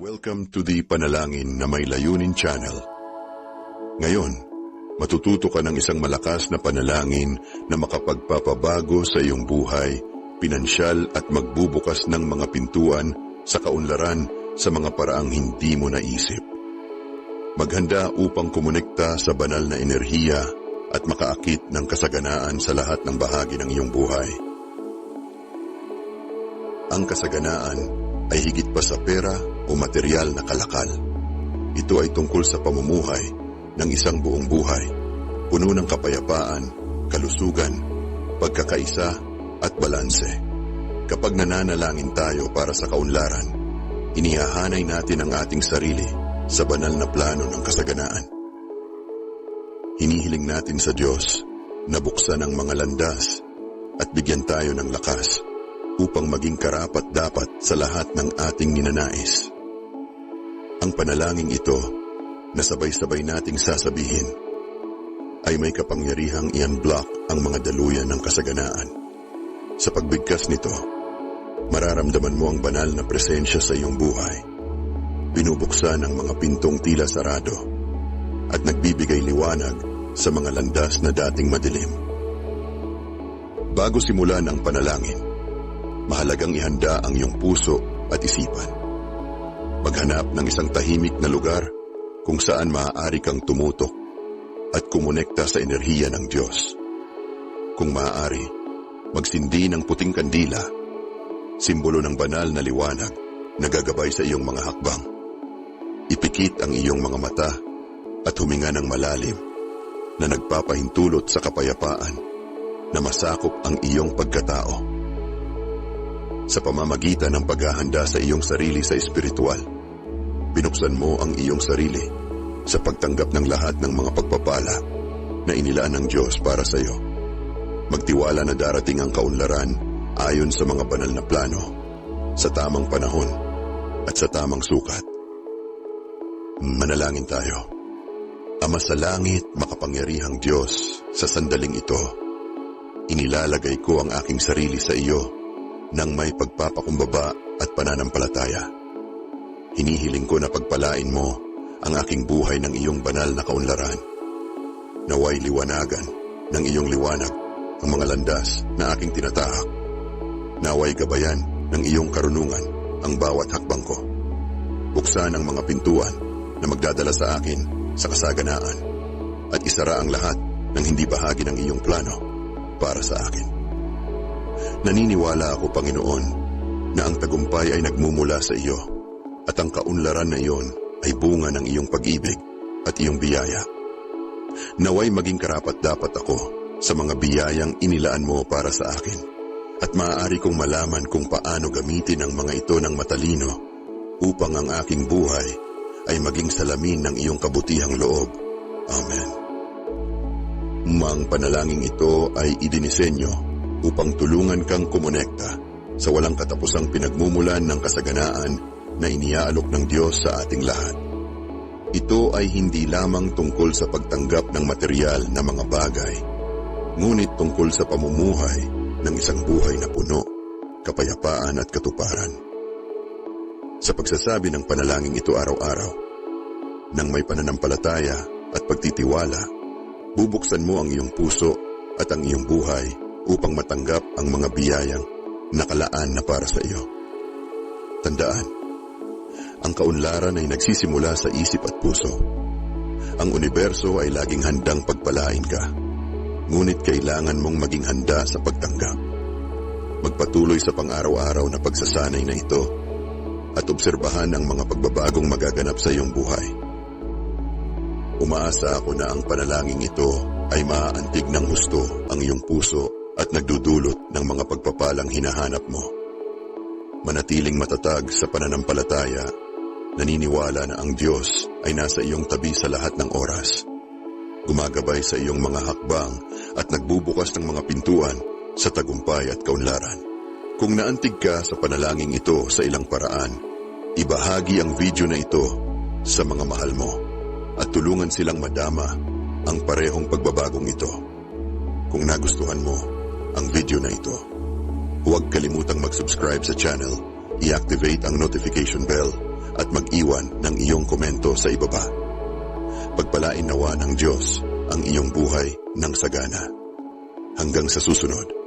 Welcome to the Panalangin na May Layunin Channel. Ngayon, matututo ka ng isang malakas na panalangin na makapagpapabago sa iyong buhay, pinansyal at magbubukas ng mga pintuan sa kaunlaran sa mga paraang hindi mo naisip. Maghanda upang kumonekta sa banal na enerhiya at makaakit ng kasaganaan sa lahat ng bahagi ng iyong buhay. Ang kasaganaan ay higit pa sa pera o material na kalakal. Ito ay tungkol sa pamumuhay ng isang buong buhay, puno ng kapayapaan, kalusugan, pagkakaisa at balanse. Kapag nananalangin tayo para sa kaunlaran, inihahanay natin ang ating sarili sa banal na plano ng kasaganaan. Hinihiling natin sa Diyos na buksan ang mga landas at bigyan tayo ng lakas upang maging karapat dapat sa lahat ng ating ninanais. Ang panalangin ito na sabay-sabay nating sasabihin ay may kapangyarihang i-unblock ang mga daluyan ng kasaganaan. Sa pagbigkas nito, mararamdaman mo ang banal na presensya sa iyong buhay. Binubuksan ang mga pintong tila sarado at nagbibigay liwanag sa mga landas na dating madilim. Bago simulan ang panalangin, mahalagang ihanda ang iyong puso at isipan. Maghanap ng isang tahimik na lugar kung saan maaari kang tumutok at kumonekta sa enerhiya ng Diyos. Kung maaari, magsindi ng puting kandila, simbolo ng banal na liwanag na gagabay sa iyong mga hakbang. Ipikit ang iyong mga mata at huminga ng malalim na nagpapahintulot sa kapayapaan na masakop ang iyong pagkatao sa pamamagitan ng paghahanda sa iyong sarili sa espiritual. Binuksan mo ang iyong sarili sa pagtanggap ng lahat ng mga pagpapala na inilaan ng Diyos para sa iyo. Magtiwala na darating ang kaunlaran ayon sa mga banal na plano, sa tamang panahon at sa tamang sukat. Manalangin tayo. Ama sa langit, makapangyarihang Diyos, sa sandaling ito, inilalagay ko ang aking sarili sa iyo nang may pagpapakumbaba at pananampalataya. Hinihiling ko na pagpalain mo ang aking buhay ng iyong banal na kaunlaran. Naway liwanagan ng iyong liwanag ang mga landas na aking tinatahak. Naway gabayan ng iyong karunungan ang bawat hakbang ko. Buksan ang mga pintuan na magdadala sa akin sa kasaganaan at isara ang lahat ng hindi bahagi ng iyong plano para sa akin. Naniniwala ako, Panginoon, na ang tagumpay ay nagmumula sa iyo at ang kaunlaran na iyon ay bunga ng iyong pag-ibig at iyong biyaya. Naway maging karapat dapat ako sa mga biyayang inilaan mo para sa akin at maaari kong malaman kung paano gamitin ang mga ito ng matalino upang ang aking buhay ay maging salamin ng iyong kabutihang loob. Amen. Mang panalangin ito ay idinisenyo upang tulungan kang kumonekta sa walang katapusang pinagmumulan ng kasaganaan na iniaalok ng Diyos sa ating lahat. Ito ay hindi lamang tungkol sa pagtanggap ng material na mga bagay, ngunit tungkol sa pamumuhay ng isang buhay na puno, kapayapaan at katuparan. Sa pagsasabi ng panalangin ito araw-araw, nang may pananampalataya at pagtitiwala, bubuksan mo ang iyong puso at ang iyong buhay upang matanggap ang mga biyayang nakalaan na para sa iyo. Tandaan, ang kaunlaran ay nagsisimula sa isip at puso. Ang universo ay laging handang pagpalain ka, ngunit kailangan mong maging handa sa pagtanggap. Magpatuloy sa pang-araw-araw na pagsasanay na ito at obserbahan ang mga pagbabagong magaganap sa iyong buhay. Umaasa ako na ang panalangin ito ay maaantig ng husto ang iyong puso nagdudulot ng mga pagpapalang hinahanap mo. Manatiling matatag sa pananampalataya, naniniwala na ang Diyos ay nasa iyong tabi sa lahat ng oras. Gumagabay sa iyong mga hakbang at nagbubukas ng mga pintuan sa tagumpay at kaunlaran. Kung naantig ka sa panalangin ito sa ilang paraan, ibahagi ang video na ito sa mga mahal mo at tulungan silang madama ang parehong pagbabagong ito. Kung nagustuhan mo ang video na ito, huwag kalimutang mag-subscribe sa channel, i-activate ang notification bell at mag-iwan ng iyong komento sa ibaba. Pagpalain nawa ng Diyos ang iyong buhay ng sagana. Hanggang sa susunod.